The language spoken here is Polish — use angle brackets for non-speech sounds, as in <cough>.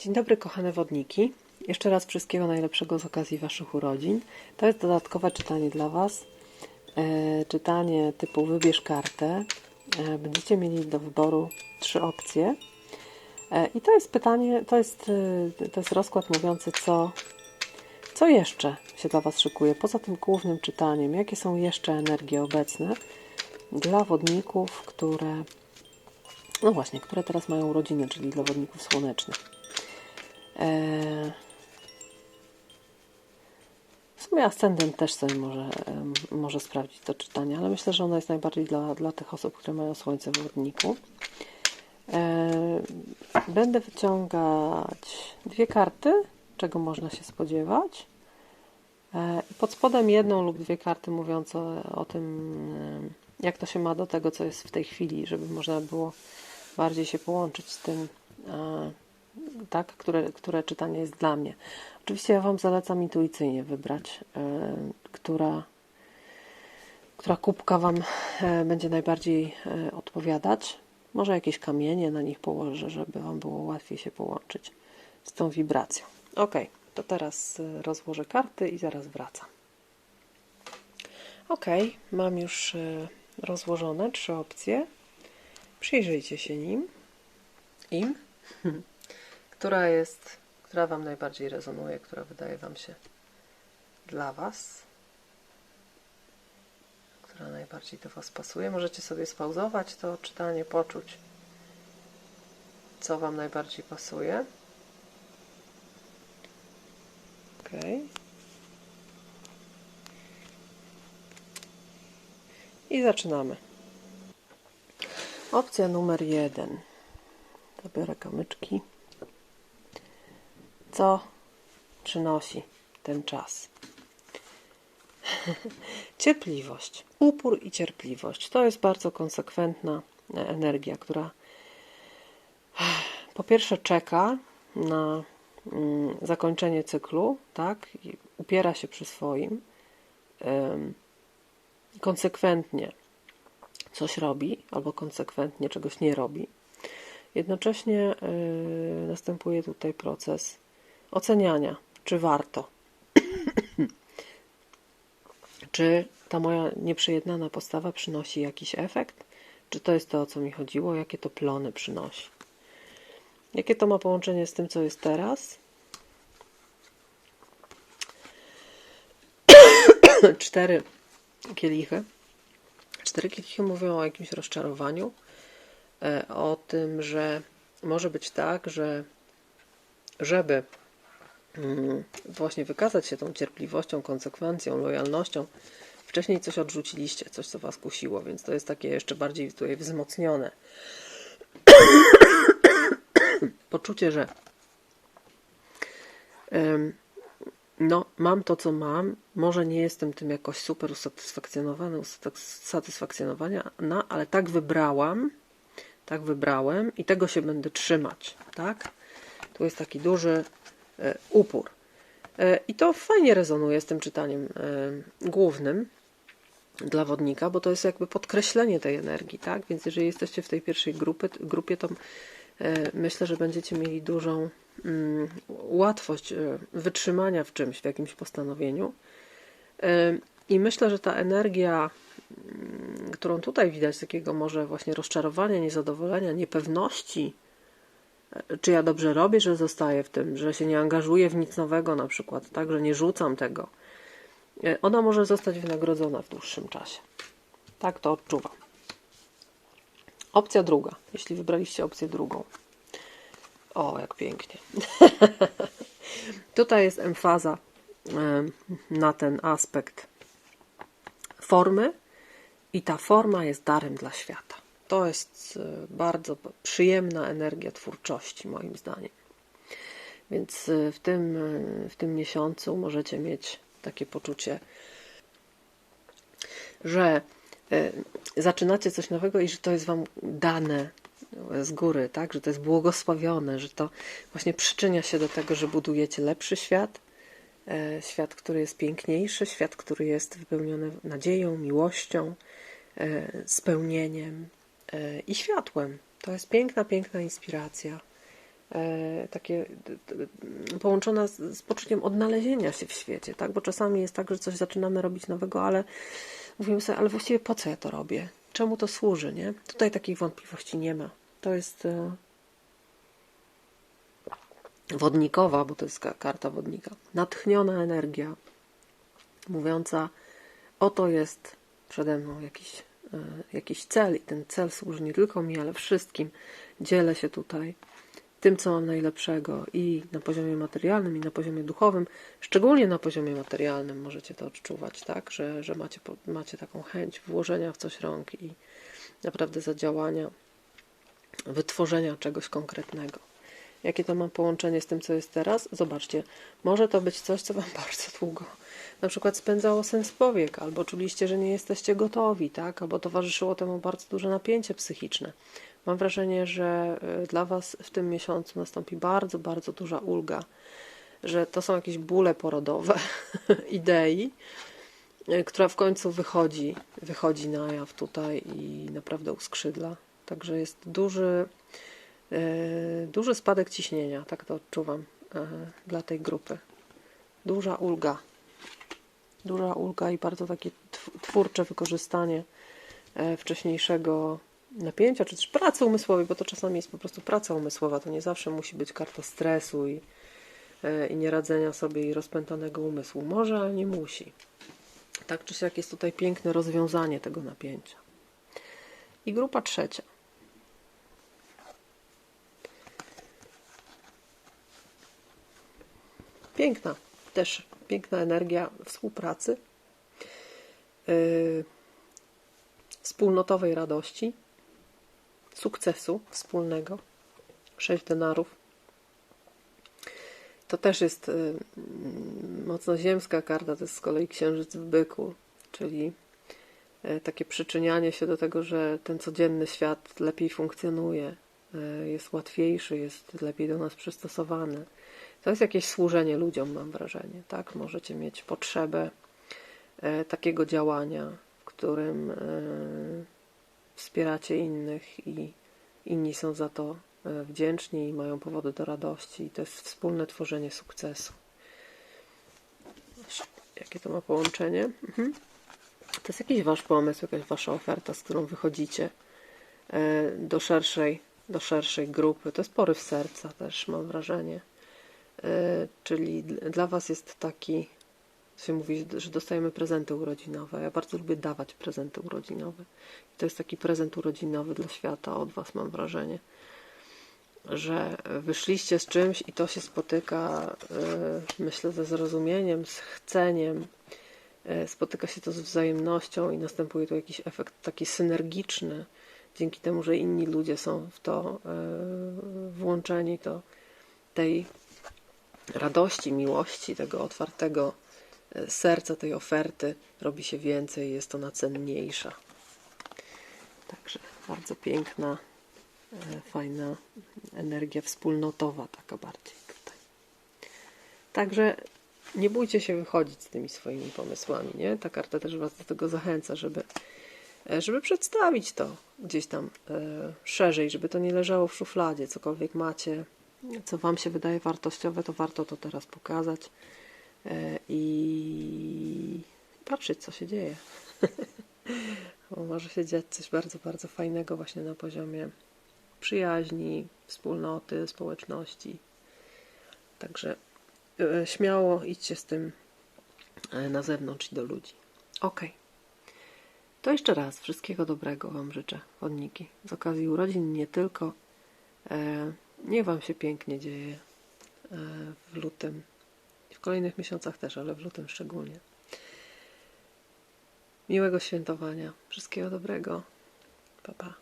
Dzień dobry, kochane wodniki. Jeszcze raz wszystkiego najlepszego z okazji Waszych urodzin. To jest dodatkowe czytanie dla Was. E, czytanie typu wybierz kartę. E, będziecie mieli do wyboru trzy opcje. E, I to jest pytanie, to jest, e, to jest rozkład mówiący, co, co jeszcze się dla Was szykuje, poza tym głównym czytaniem. Jakie są jeszcze energie obecne dla wodników, które, no właśnie, które teraz mają urodziny, czyli dla wodników słonecznych. Eee, W sumie ascendent też sobie może, może sprawdzić to czytanie, ale myślę, że ono jest najbardziej dla, dla tych osób, które mają słońce w wodniku. Eee, Będę wyciągać dwie karty, czego można się spodziewać. I Pod spodem jedną lub dwie karty mówiące o tym, jak to się ma do tego, co jest w tej chwili, żeby można było bardziej się połączyć z tym, e, tak, które, które czytanie jest dla mnie. Oczywiście ja Wam zalecam intuicyjnie wybrać, e, która, która kubka Wam e, będzie najbardziej e, odpowiadać. Może jakieś kamienie na nich położę, żeby Wam było łatwiej się połączyć z tą wibracją. Ok, to teraz rozłożę karty i zaraz wracam. Ok, mam już rozłożone trzy opcje. Przyjrzyjcie się nim. Im. <laughs> która jest, która Wam najbardziej rezonuje, która wydaje Wam się dla Was, która najbardziej do Was pasuje. Możecie sobie spauzować to czytanie, poczuć, co Wam najbardziej pasuje. Ok. I zaczynamy. Opcja numer jeden. Zabiorę kamyczki co przynosi ten czas. <laughs> Cierpliwość, upór i cierpliwość to jest bardzo konsekwentna energia, która <sighs> po pierwsze czeka na mm, zakończenie cyklu, tak, upiera się przy swoim, konsekwentnie coś robi, albo konsekwentnie czegoś nie robi. Jednocześnie yy, następuje tutaj proces oceniania, czy warto. <clears throat> czy ta moja nieprzejednana postawa przynosi jakiś efekt? Czy to jest to, o co mi chodziło? Jakie to plony przynosi? Jakie to ma połączenie z tym, co jest teraz? <clears throat> Cztery kielichy. Cztery kielichy mówią o jakimś rozczarowaniu, e, o tym, że może być tak, że żeby właśnie wykazać się tą cierpliwością, konsekwencją, lojalnością, wcześniej coś odrzuciliście, coś co was kusiło, więc to jest takie jeszcze bardziej tutaj wzmocnione. <coughs> Poczucie, że no, mam to, co mam, może nie jestem tym jakoś super usatysfakcjonowany, usatysfakcjonowania, no, ale tak wybrałam, tak wybrałem i tego się będę trzymać, tak? Tu jest taki duży upór. E, I to fajnie rezonuje z tym czytaniem e, głównym dla wodnika, bo to jest jakby podkreślenie tej energii, tak? Więc jeżeli jesteście w tej pierwszej grupy, grupie, to e, myślę, że będziecie mieli dużą mm, łatwość e, wytrzymania w czymś, w jakimś postanowieniu. E, I myślę, że ta energia, mm, którą tutaj widać, takiego może właśnie rozczarowania, niezadowolenia, niepewności, e, czy ja dobrze robię, że zostaję w tym, że się nie angażuję w nic nowego na przykład, tak, że nie rzucam tego, e, ona może zostać wynagrodzona w dłuższym czasie. Tak to odczuwam. Opcja druga, jeśli wybraliście opcję drugą. O, jak pięknie. <laughs> Tutaj jest emfaza em, na ten aspekt formy i ta forma jest darem dla świata. To jest e, bardzo przyjemna energia twórczości, moim zdaniem. Więc e, w tym, e, w tym miesiącu możecie mieć takie poczucie, że zaczynacie coś nowego i że to jest Wam dane z góry, tak? że to jest błogosławione, że to właśnie przyczynia się do tego, że budujecie lepszy świat, świat, który jest piękniejszy, świat, który jest wypełniony nadzieją, miłością, spełnieniem i światłem. To jest piękna, piękna inspiracja e, takie połączona z, z poczuciem odnalezienia się w świecie, tak? Bo czasami jest tak, że coś zaczynamy robić nowego, ale mówimy sobie, ale właściwie po co ja to robię? Czemu to służy, nie? Tutaj takich wątpliwości nie ma. To jest e, wodnikowa, bo to jest ka- karta wodnika. Natchniona energia, mówiąca, oto jest przede mną jakiś, e, jakiś cel i ten cel służy nie tylko mi, ale wszystkim. Dzielę się tutaj tym, co mam najlepszego i na poziomie materialnym, i na poziomie duchowym, szczególnie na poziomie materialnym możecie to odczuwać, tak, że, że macie, macie taką chęć włożenia w coś rąk i naprawdę zadziałania, wytworzenia czegoś konkretnego. Jakie to ma połączenie z tym, co jest teraz? Zobaczcie, może to być coś, co Wam <laughs> bardzo długo na przykład spędzało sens powiek, albo czuliście, że nie jesteście gotowi, tak? Albo towarzyszyło temu bardzo duże napięcie psychiczne. Mam wrażenie, że y, dla Was w tym miesiącu nastąpi bardzo, bardzo duża ulga, że to są jakieś bóle porodowe <laughs> idei, y, która w końcu wychodzi, wychodzi na jaw tutaj i naprawdę uskrzydla. Także jest duży, y, duży spadek ciśnienia, tak to odczuwam dla tej grupy. Duża ulga. Duża ulga i bardzo takie tw- twórcze wykorzystanie e, wcześniejszego napięcia, czy też pracy umysłowej, bo to czasami jest po prostu praca umysłowa. To nie zawsze musi być karta stresu i, e, i nieradzenia sobie i rozpętanego umysłu. Może, ale nie musi. Tak czy siak jest tutaj piękne rozwiązanie tego napięcia. I grupa trzecia. Piękna, też piękna energia współpracy, yy, wspólnotowej radości, sukcesu wspólnego. Sześć denarów. To też jest y, mocno ziemska karta, to jest z kolei księżyc w byku, czyli y, takie przyczynianie się do tego, że ten codzienny świat lepiej funkcjonuje, y, jest łatwiejszy, jest lepiej do nas przystosowany. To jest jakieś służenie ludziom, mam wrażenie, tak? Możecie mieć potrzebę e, takiego działania, w którym e, wspieracie innych i inni są za to e, wdzięczni i mają powody do radości. I to jest wspólne tworzenie sukcesu. Jakie to ma połączenie? Mhm. To jest jakiś wasz pomysł, jakaś wasza oferta, z którą wychodzicie do szerszej, do szerszej grupy. To jest poryw serca też, mam wrażenie. E, Czyli dl- dla was jest taki, to się mówi, że dostajemy prezenty urodzinowe. Ja bardzo lubię dawać prezenty urodzinowe. I to jest taki prezent urodzinowy dla świata od was, mam wrażenie. Że wyszliście z czymś i to się spotyka, e, myślę, ze zrozumieniem, z chceniem. E, Spotyka się to z wzajemnością i następuje tu jakiś efekt taki synergiczny. Dzięki temu, że inni ludzie są w to włączeni, to tej radości, miłości, tego otwartego e, serca, tej oferty robi się więcej, jest ona cenniejsza. Także bardzo piękna, e, fajna energia wspólnotowa, taka bardziej tutaj. Także nie bójcie się wychodzić z tymi swoimi pomysłami, nie? Ta karta też Was do tego zachęca, żeby, e, żeby przedstawić to gdzieś tam szerzej, żeby to nie leżało w szufladzie, cokolwiek macie, co Wam się wydaje wartościowe, to warto to teraz pokazać e, i patrzeć, co się dzieje. <laughs> Bo może się dziać coś bardzo, bardzo fajnego właśnie na poziomie przyjaźni, wspólnoty, społeczności. Także e, śmiało idźcie z tym e, na zewnątrz i do ludzi. Ok. To jeszcze raz wszystkiego dobrego Wam życzę, chodniki. Z okazji urodzin nie tylko. Niech Wam się pięknie dzieje e, w lutym. W kolejnych miesiącach też, ale w lutym szczególnie. Miłego świętowania. Wszystkiego dobrego. Pa, pa.